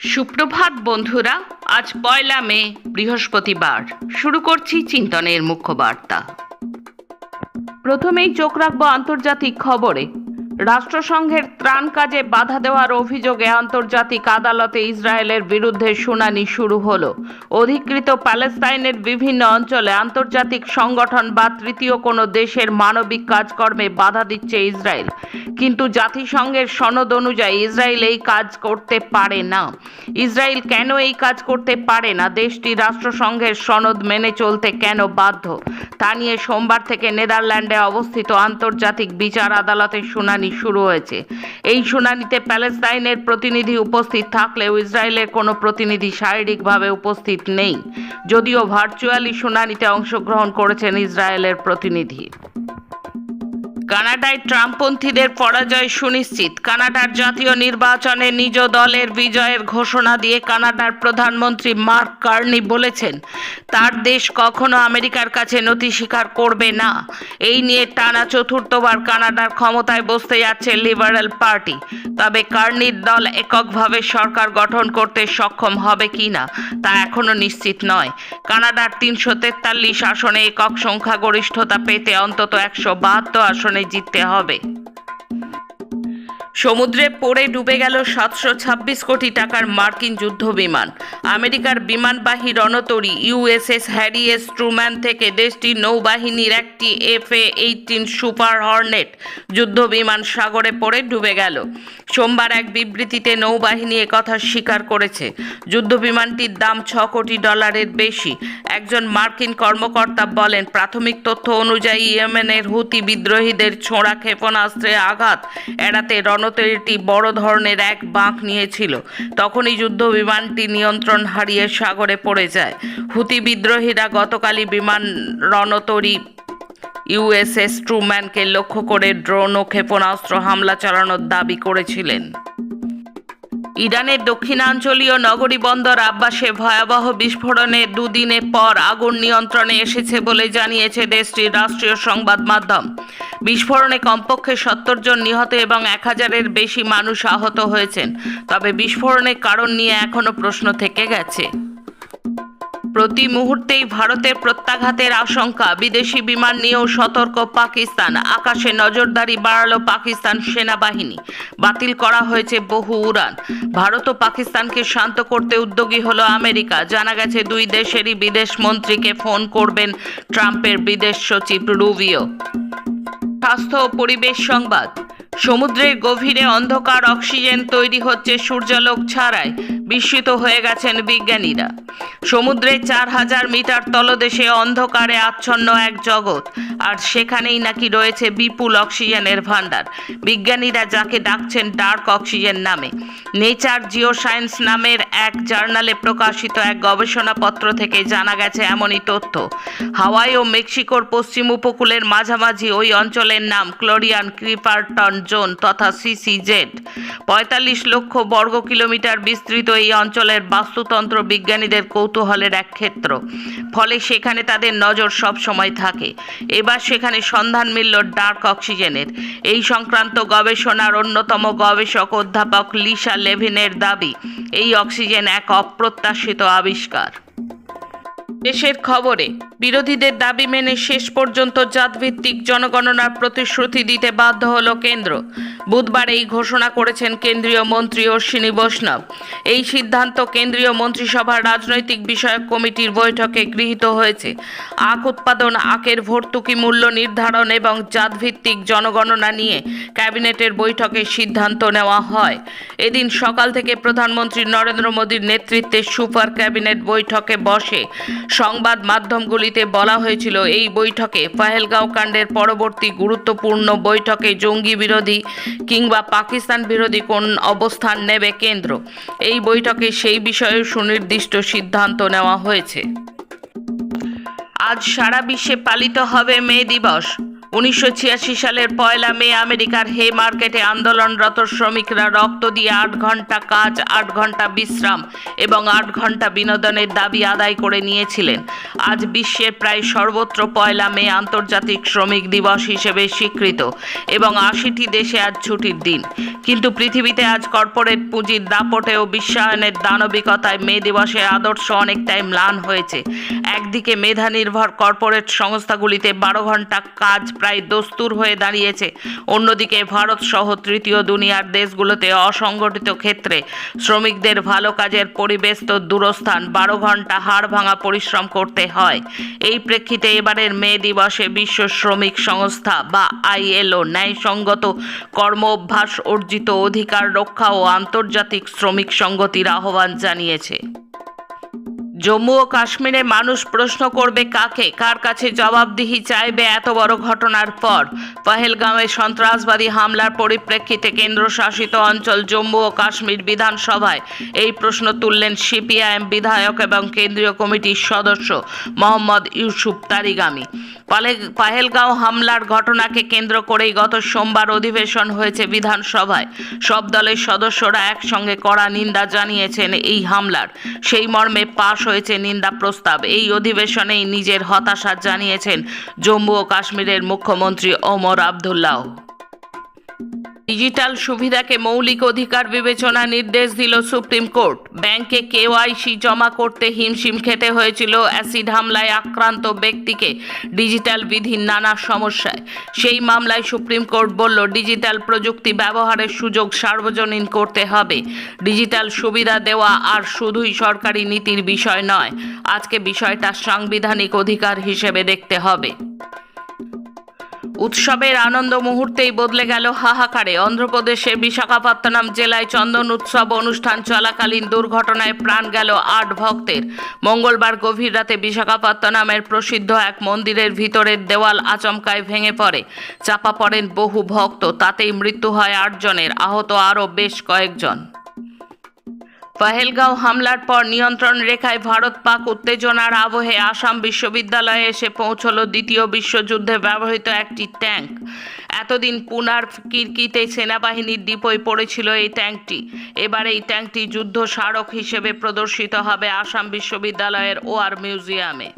সুপ্রভাত বন্ধুরা, আজ পয়লা মে, বৃহস্পতিবার। শুরু করছি চিন্তনের মুখ্য বার্তা। প্রথমেই চোখ রাখব আন্তর্জাতিক খবরে। রাষ্ট্রসংঘের ত্রাণ কাজে বাধা দেওয়ার অভিযোগে আন্তর্জাতিক আদালতে ইসরায়েলের বিরুদ্ধে শুনানি শুরু হল। অধিকৃত প্যালেস্তাইনের বিভিন্ন অঞ্চলে আন্তর্জাতিক সংগঠন বা তৃতীয় কোনো দেশের মানবিক কাজকর্মে বাধা দিচ্ছে ইসরায়েল। কিন্তু জাতিসংঘের সনদ অনুযায়ী ইসরায়েল এই কাজ করতে পারে না। ইসরায়েল কেন এই কাজ করতে পারে না? দেশটি রাষ্ট্রসংঘের সনদ মেনে চলতে কেন বাধ্য? তা নিয়ে সোমবার থেকে নেদারল্যান্ডে অবস্থিত আন্তর্জাতিক বিচার আদালতে শুনানি শুরু হয়েছে এই শুনানিতে প্যালেস্তাইনের প্রতিনিধি উপস্থিত থাকলেও ইসরায়েলের কোনো প্রতিনিধি শারীরিকভাবে উপস্থিত নেই। যদিও ভার্চুয়ালি শুনানিতে অংশগ্রহণ করেছেন ইসরায়েলের প্রতিনিধি। কানাডায় ট্রাম্পপন্থীদের পরাজয় সুনিশ্চিত। কানাডার জাতীয় নির্বাচনে নিজ দলের বিজয়ের ঘোষণা দিয়ে কানাডার প্রধানমন্ত্রী মার্ক কার্নি বলেছেন, তার দেশ কখনো আমেরিকার কাছে নথি স্বীকার করবে না। এই নিয়ে টানা চতুর্থবার কানাডার ক্ষমতায় বসতে যাচ্ছে লিবারেল পার্টি। তবে কার্নির দল এককভাবে সরকার গঠন করতে সক্ষম হবে কিনা তা এখনও নিশ্চিত নয়। কানাডার তিনশো তেতাল্লিশ আসনে একক সংখ্যাগরিষ্ঠতা পেতে অন্তত একশো বাহাত্তর আসনে জিততে হবে। সমুদ্রে পড়ে ডুবে গেল সাতশো ছাব্বিশ কোটি টাকার মার্কিন যুদ্ধ বিমান আমেরিকার বিমানবাহী রণতরী ইউএসএস হ্যারি এস ট্রুম্যান থেকে দেশটির নৌবাহিনীর একটি F A eighteen Super Hornet যুদ্ধ বিমান সাগরে পড়ে ডুবে গেল। সোমবার এক বিবৃতিতে নৌবাহিনী একথা স্বীকার করেছে। যুদ্ধ বিমানটির দাম ছ কোটি ডলারের বেশি। একজন মার্কিন কর্মকর্তা বলেন, প্রাথমিক তথ্য অনুযায়ী ইয়েমেনের হুতি বিদ্রোহীদের ছোঁড়া ক্ষেপণাস্ত্রে আঘাত এড়াতে রণতরীটি বড় ধরনের এক বাঁক নিয়েছিল। তখনই যুদ্ধ বিমানটি নিয়ন্ত্রণ হারিয়ে সাগরে পড়ে যায়। হুতি বিদ্রোহীরা গতকালই বিমান রণতরী ইউএসএস ট্রুম্যানকে লক্ষ্য করে ড্রোন ও ক্ষেপণাস্ত্র হামলা চালানোর দাবি করেছিলেন। ইরানের দক্ষিণাঞ্চলীয় নগরী বন্দর আব্বাসে ভয়াবহ বিস্ফোরণে দুদিনের পর আগুন নিয়ন্ত্রণে এসেছে বলে জানিয়েছে দেশটির রাষ্ট্রীয় সংবাদ মাধ্যম। বিস্ফোরণে কমপক্ষে সত্তর জন নিহত এবং এক হাজারের বেশি মানুষ আহত হয়েছেন। তবে বিস্ফোরণের কারণ নিয়ে এখনও প্রশ্ন থেকে গেছে। প্রতি মুহূর্তেই ভারতের প্রত্যাঘাতের আশঙ্কা। বিদেশি বিমান নিয়েও সতর্ক পাকিস্তান। আকাশে নজরদারি বাড়ালো পাকিস্তান সেনাবাহিনী। বাতিল করা হয়েছে বহু উড়ান। ভারত ও পাকিস্তানকে শান্ত করতে উদ্যোগী হলো আমেরিকা। জানা গেছে, দুই দেশেরই বিদেশ মন্ত্রীকে ফোন করবেন ট্রাম্পের বিদেশ সচিব রুবিও। স্বাস্থ্য পরিবেশ সংবাদ। সমুদ্রের গভীরে অন্ধকার অক্সিজেন তৈরি হচ্ছে সূর্যালোক ছাড়াই। বিস্মিত হয়ে গেছেন বিজ্ঞানীরা। সমুদ্রে চার হাজার মিটার তলদেশে অন্ধকারে আচ্ছন্ন এক জগৎ, আর সেখানেই নাকি রয়েছে বিপুল অক্সিজেনের ভাণ্ডার। বিজ্ঞানীরা যাকে ডাকছেন ডার্ক অক্সিজেন নামে। নেচার জিও সায়েন্স নামের এক জার্নালে প্রকাশিত এক গবেষণাপত্র থেকে জানা গেছে এমনই তথ্য। হাওয়াই ও মেক্সিকোর পশ্চিম উপকূলের মাঝামাঝি ওই অঞ্চলের নাম ক্লোরিয়ান ক্রিপারটন জোন তথা সিসিজেড পঁয়তাল্লিশ লক্ষ বর্গ কিলোমিটার বিস্তৃত এই অঞ্চলের বাস্তুতন্ত্র বিজ্ঞানীদের কৌতূহলের এক ক্ষেত্র। ফলে সেখানে তাদের নজর সব সময় থাকে। এবার সেখানে সন্ধান মিলল ডার্ক অক্সিজেনের। এই সংক্রান্ত গবেষণার অন্যতম গবেষক অধ্যাপক লিসা লেভিনের দাবি, এই অক্সিজেন এক অপ্রত্যাশিত আবিষ্কার। দেশের খবরে বিরোধীদের দাবি মেনে শেষ পর্যন্ত জাতভিত্তিক জনগণনার প্রতিশ্রুতি দিতে বাধ্য হল কেন্দ্র। বুধবার এই ঘোষণা করেছেন কেন্দ্রীয় মন্ত্রী অশ্বিনী বৈষ্ণব। এই সিদ্ধান্ত কেন্দ্রীয় মন্ত্রিসভার রাজনৈতিক বিষয়ক কমিটির বৈঠকে গৃহীত হয়েছে। আখ উৎপাদন, আখের ভর্তুকি মূল্য নির্ধারণ এবং জাতভিত্তিক জনগণনা নিয়ে ক্যাবিনেটের বৈঠকে সিদ্ধান্ত নেওয়া হয়। এদিন সকাল থেকে প্রধানমন্ত্রী নরেন্দ্র মোদীর নেতৃত্বে সুপার ক্যাবিনেট বৈঠকে বসে সংবাদ মাধ্যমগুলিতে বলা হয়েছিল, এই বৈঠকে পাহেলগাঁও কাণ্ডের পরবর্তী গুরুত্বপূর্ণ বৈঠকে জঙ্গি বিরোধী কিংবা পাকিস্তান বিরোধী কোন অবস্থান নেবে কেন্দ্র? এই বৈঠকে সেই বিষয়ে সুনির্দিষ্ট সিদ্ধান্ত নেওয়া হয়েছে। আজ সারা বিশ্বে পালিত হবে মে দিবস। উনিশশো ছিয়াশি সালের পয়লা মে আমেরিকার হে মার্কেটে আন্দোলনরত শ্রমিকরা রক্ত দিয়ে আট ঘণ্টা কাজ, আট ঘণ্টা বিশ্রাম এবং আট ঘণ্টা বিনোদনের দাবি আদায় করে নিয়েছিলেন। আজ বিশ্বের প্রায় সর্বত্র পয়লা মে আন্তর্জাতিক শ্রমিক দিবস হিসেবে স্বীকৃত এবং আশিটি দেশে আজ ছুটির দিন। কিন্তু পৃথিবীতে আজ কর্পোরেট পুঁজির দাপটে ও বিশ্বায়নের দানবিকতায় মে দিবসের আদর্শ অনেকটাই ম্লান হয়েছে। একদিকে মেধা নির্ভর কর্পোরেট সংস্থাগুলিতে বারো ঘণ্টা কাজ প্রায় দস্তুর হয়ে দাঁড়িয়েছে। অন্যদিকে ভারত সহ তৃতীয় দুনিয়ার দেশগুলোতে অসংগঠিত ক্ষেত্রে শ্রমিকদের ভালো কাজের পরিবেশ তো দূরস্থান, বারো ঘণ্টা হাড় ভাঙা পরিশ্রম করতে হয়। এই প্রেক্ষিতে এবারের মে দিবসে বিশ্ব শ্রমিক সংস্থা বা আইএলও ন্যায়সঙ্গত কর্ম অভ্যাস অর্জিত অধিকার রক্ষা ও আন্তর্জাতিক শ্রমিক সংগতির আহ্বান জানিয়েছে। জম্মু ও কাশ্মীরে মানুষ প্রশ্ন করবে কাকে? কার কাছে জবাবদিহি চাইবে এত বড় ঘটনার পর? পহেলগাঁওয়ে সন্ত্রাসবাদী হামলার পরিপ্রেক্ষিতে কেন্দ্রশাসিত অঞ্চল জম্মু ও কাশ্মীর বিধানসভায় এই প্রশ্ন তুললেন সিপিআইএম বিধায়ক এবং কেন্দ্রীয় কমিটির সদস্য মোহাম্মদ ইউসুফ তারিগামি। পাহেলগাঁও হামলার ঘটনাকে কেন্দ্র করেই গত সোমবার অধিবেশন হয়েছে বিধানসভায়। সব দলের সদস্যরা একসঙ্গে কড়া নিন্দা জানিয়েছেন এই হামলার। সেই মর্মে পাশ হয়েছে নিন্দা প্রস্তাব। এই অধিবেশনেই নিজের হতাশা জানিয়েছেন জম্মু ও কাশ্মীরের মুখ্যমন্ত্রী ওমর আবদুল্লাহ। ডিজিটাল সুবিধাকে মৌলিক অধিকার বিবেচনা নির্দেশ দিল সুপ্রিম কোর্ট। ব্যাংকে কেওয়াইসি জমা করতে হিমশিম খেতে হয়েছিল অ্যাসিড হামলায় আক্রান্ত ব্যক্তিকে। ডিজিটাল বিধির নানা সমস্যায়। সেই মামলায় সুপ্রিম কোর্ট বলল, ডিজিটাল প্রযুক্তি ব্যবহারের সুযোগ সার্বজনীন করতে হবে। ডিজিটাল সুবিধা দেওয়া আর শুধুই সরকারি নীতির বিষয় নয়। আজকে বিষয়টা সাংবিধানিক অধিকার হিসেবে দেখতে হবে। উৎসবের আনন্দ মুহূর্তেই বদলে গেল হাহাকারে। অন্ধ্রপ্রদেশের বিশাখাপত্তনম জেলায় চন্দন উৎসব অনুষ্ঠান চলাকালীন দুর্ঘটনায় প্রাণ গেল আট ভক্তের। মঙ্গলবার গভীর রাতে বিশাখাপত্তনমের প্রসিদ্ধ এক মন্দিরের ভিতরের দেওয়াল আচমকায় ভেঙে পড়ে। চাপা পড়েন বহু ভক্ত, তাতেই মৃত্যু হয় আটজনের, আহত আরও বেশ কয়েকজন। পহেলগাঁও হামলার পর নিয়ন্ত্রণ রেখায় ভারত পাক উত্তেজনার আবহে আসাম বিশ্ববিদ্যালয়ে এসে পৌঁছল দ্বিতীয় বিশ্বযুদ্ধে ব্যবহৃত একটি ট্যাঙ্ক। এতদিন পুনার কিরকিতে সেনাবাহিনীর ডিপোয় পড়েছিল এই ট্যাঙ্কটি। এবার এই ট্যাঙ্কটি যুদ্ধ স্মারক হিসেবে প্রদর্শিত হবে আসাম বিশ্ববিদ্যালয়ের ওয়ার মিউজিয়ামে।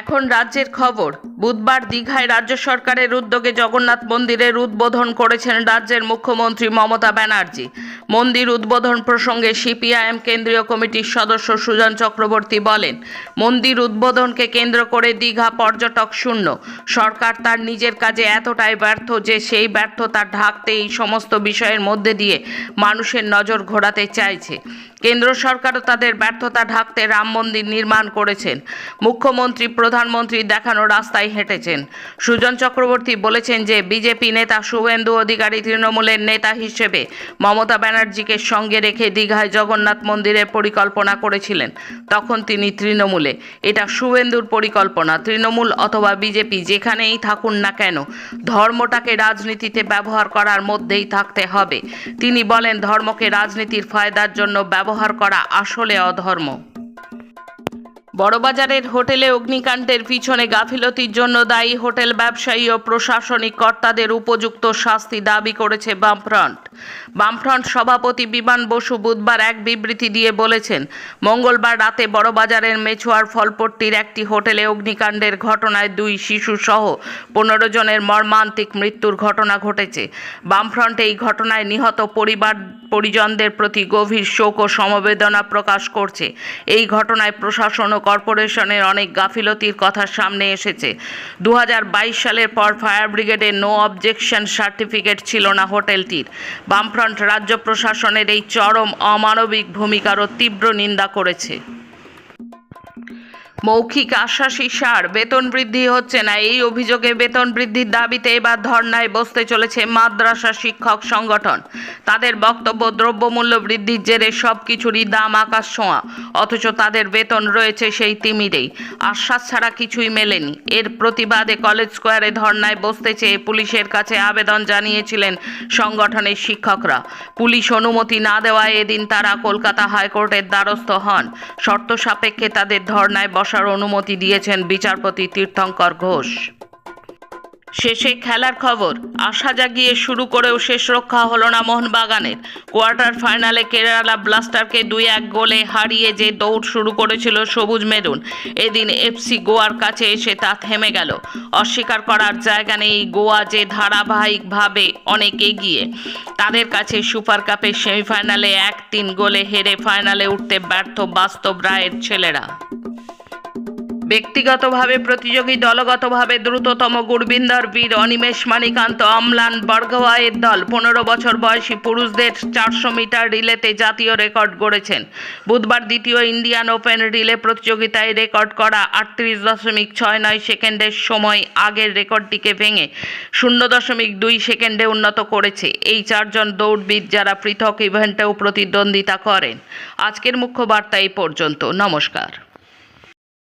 এখন রাজ্যের খবর। বুধবার দীঘায় রাজ্য সরকারের উদ্যোগে জগন্নাথ মন্দিরের উদ্বোধন করেছেন রাজ্যের মুখ্যমন্ত্রী মমতা ব্যানার্জি। মন্দির উদ্বোধন প্রসঙ্গে সিপিআইএম কেন্দ্রীয় কমিটির সদস্য সুজন চক্রবর্তী বলেন, মন্দির উদ্বোধনকে কেন্দ্র করে দীঘা পর্যটক শূন্য। সরকার তার নিজের কাজে এতটাই ব্যর্থ যে সেই ব্যর্থতা ঢাকতে এই সমস্ত বিষয়ের মধ্যে দিয়ে মানুষের নজর ঘোরাতে চাইছে। কেন্দ্র সরকারও তাদের ব্যর্থতা ঢাকতে রাম মন্দির নির্মাণ করেছেন। মুখ্যমন্ত্রী, প্রধানমন্ত্রী দেখানো রাস্তায় হেঁটেছেন। সুজন চক্রবর্তী বলেছেন যে, বিজেপি নেতা শুভেন্দু অধিকারী তৃণমূলের নেতা হিসেবে মমতা ব্যানার্জিকে সঙ্গে রেখে দীঘায় জগন্নাথ মন্দিরের পরিকল্পনা করেছিলেন। তখন তিনি তৃণমূলে। এটা শুভেন্দুর পরিকল্পনা। তৃণমূল অথবা বিজেপি যেখানেই থাকুন না কেন, ধর্মটাকে রাজনীতিতে ব্যবহার করার মধ্যেই থাকতে হবে। তিনি বলেন, ধর্মকে রাজনীতির ফায়দার জন্য ব্যবহার করা আসলে অধর্ম। বড়বাজারের হোটেলে অগ্নিকাণ্ডের পিছনে গাফিলতির জন্য দায়ী হোটেল ব্যবসায়ী ও প্রশাসনিক কর্তাদের উপযুক্ত শাস্তি দাবি করেছে বামফ্রন্ট। বামফ্রন্ট সভাপতি বিমান বসু বুধবার এক বিবৃতি দিয়ে বলেছেন, মঙ্গলবার রাতে বড়বাজারের মেছুয়ার ফলপট্টির একটি হোটেলে অগ্নিকাণ্ডের ঘটনায় দুই শিশু সহ পনেরো জনের মর্মান্তিক মৃত্যুর ঘটনা ঘটেছে। বামফ্রন্ট এই ঘটনায় নিহত পরিবার পরিজনদের প্রতি গভীর শোক ও সমবেদনা প্রকাশ করছে। এই ঘটনায় প্রশাসন ও কর্পোরেশনের অনেক গাফিলতির কথা সামনে এসেছে। দু হাজার বাইশ সালের পর ফায়ার ব্রিগেডের নো অবজেকশন সার্টিফিকেট ছিল না হোটেলটির। বামফ্রন্ট রাজ্য প্রশাসনের এই চরম অমানবিক ভূমিকারও তীব্র নিন্দা করেছে। মৌখিক আশ্বাসী সার। বেতন বৃদ্ধি হচ্ছে না। এই অভিযোগে বেতন বৃদ্ধির দাবিতে এবার ধর্নায় বসতে চলেছে মাদ্রাসা শিক্ষক সংগঠন। তাদের বক্তব্য, দ্রব্যমূল্য বৃদ্ধির জেরে সব কিছুরই দাম আকাশ ছোঁয়া। অথচ তাদের বেতন রয়েছে সেই তিমিরেই। আশ্বাস ছাড়া কিছুই মেলেনি। এর প্রতিবাদে কলেজ স্কোয়ারে ধর্নায় বসতে চেয়ে পুলিশের কাছে আবেদন জানিয়েছিলেন সংগঠনের শিক্ষকরা। পুলিশ অনুমতি না দেওয়ায় এদিন তারা কলকাতা হাইকোর্টের দ্বারস্থ হন। শর্ত সাপেক্ষে তাদের ধর্নায় বসার অনুমতি দিয়েছেন বিচারপতি তীর্থঙ্কর ঘোষ। শেষে খেলার খবর, আশা জাগিয়ে শুরু করেও শেষ রক্ষা হলো না মোহনবাগানের। কোয়ার্টার ফাইনালে কেরালা ব্লাস্টারকে দুই এক গোলে হারিয়ে যে দৌড় শুরু করেছিল সবুজ মেরুন, এদিন এফসি গোয়ার কাছে এসে তা থেমে গেল। অস্বীকার করার জায়গা নেই গোয়া যে ধারাবাহিকভাবে অনেক এগিয়ে। তাদের কাছে সুপার কাপের সেমিফাইনালে এক তিন গোলে হেরে ফাইনালে উঠতে ব্যর্থ বাস্তব রায়ের ছেলেরা। ব্যক্তিগতভাবে, প্রতিযোগী দলগতভাবে দ্রুততম গুরবিন্দর বীর অনিমেষ মানিকান্ত অম্লান বর্গওয়াইয়ের দল পনেরো বছর বয়সী পুরুষদের চারশো মিটার রিলেতে জাতীয় রেকর্ড গড়েছেন। বুধবার দ্বিতীয় ইন্ডিয়ান ওপেন রিলে প্রতিযোগিতায় রেকর্ড করা আটত্রিশ দশমিক ছয় নয় সেকেন্ডের সময় আগের রেকর্ডটিকে ভেঙে শূন্য দশমিক দুই সেকেন্ডে উন্নত করেছে। এই চারজন দৌড়বিদ যারা পৃথক ইভেন্টেও প্রতিদ্বন্দ্বিতা করেন। আজকের মুখ্য বার্তা এই পর্যন্ত। নমস্কার।